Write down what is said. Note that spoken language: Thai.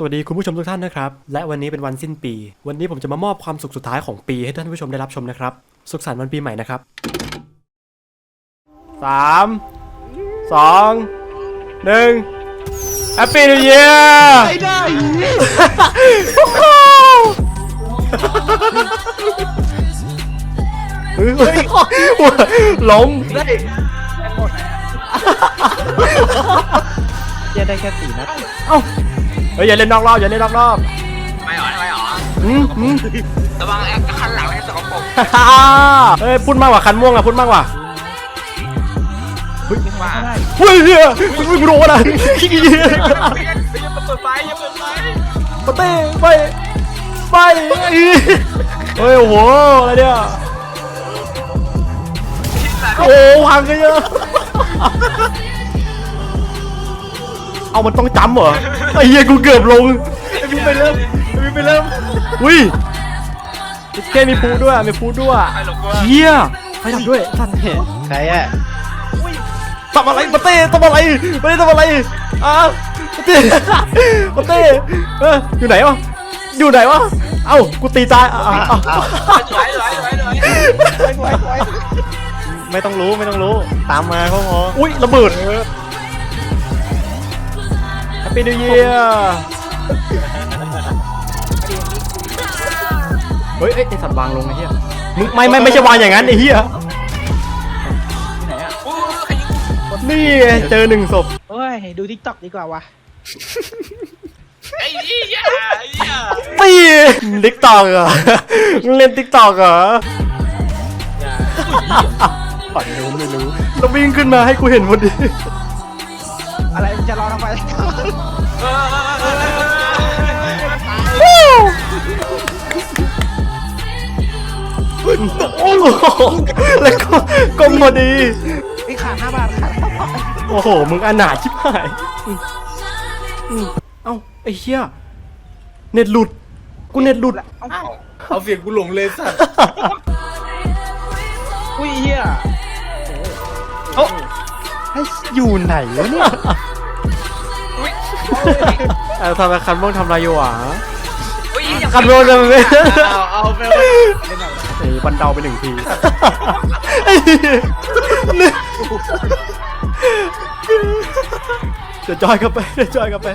สวัสดีคุณผู้ชมทุกท่านนะครับ และวันนี้เป็นวันสิ้นปี วันนี้ผมจะมามอบความสุขสุดท้ายของปีให้ท่านผู้ชมได้รับชมนะครับ สุขสันต์วันปีใหม่นะครับสามสองหนึ่ง Happy New Year ไม่ได้เฮ้ยล้มได้หมดเจ๊ได้แค่สี่นัดเอ้า เฮ้ยอย่าเล่นนอกรอบอย่าเล่นนอกรอบไม่หรอไม่หรออืมอืมระวังแอคคันหลังไอ้สกปรกฮ่าฮ่าเฮ้ยพูดมากกว่าคันม่วงอะพูดมากกว่าว่าได้เฮ้ยเฮียมึงมึงโดนอะไรอย่าเปิดไฟอย่าเปิดไฟมาเต้ไปไปเฮ้ยโอ้โหอะไรเนี่ยโอ้พังกันเยอะ เอามันต้องจำเหรอไอ้เหี้ยกูเกือบลงไอ้พี่ไปเริ่มไอ้พี่ไปเริ่มอุ้ยแค่มีพูด้วยมีพูด้วยไอ้หลงกูเฮียไปดับด้วยทันเหตุใครอะทำอะไรมาเต้ทำอะไรมาเต้ทำอะไรอะมาเต้มาเต้เอออยู่ไหนวะอยู่ไหนวะเอ้ากูตีตายอะอะอะสวยสวยสวยสวยไว้ไว้ไม่ต้องรู้ไม่ต้องรู้ตามมาเขาพออุ้ยระเบิด Happy New Year เฮ้ยเอ้ยไอสัตว์วางลงไอ้เหี้ยมึงไม่ไม่ไม่ใช่วางอย่างนั้นไอ้เหี้ยอู้ใครยิงนี่ไงเจอหนึ่งศพโอ้ยดูทิกตอกดีกว่าวะไอ้เหี้ยไอ้เหี้ยตีติ๊กตอกเหรอมึงเล่นติ๊กตอกเหรอผ่อนรู้ไม่รู้แล้ววิ่งขึ้นมาให้กูเห็นพอดี อะไรมันจะรอทำไมโอ้โหแล้วก็ก้มพอดี ไอ้ขาดห้าบาทขาดห้าบาทโอ้โห มึงอนาถชิบหายอืมอืมเอ้า ไอ้เหี้ย เน็ตหลุด กูเน็ตหลุด เอ้าเอาเสียงกูหลงเลยสัตว์อุ้ยเฮียเอ้าให้อยู่ไหนวะเนี่ย เออทำไมคันม่วงทำอะไรอยู่หวะอุ้ยอย่าคันม่วงทำไมเอาเอาไปเอ้ยบันเดาไปหนึ่งทีไอ้เหี้ยเนี่ยเดี๋ยวจอยกลับไปเดี๋ยวจอยกลับไป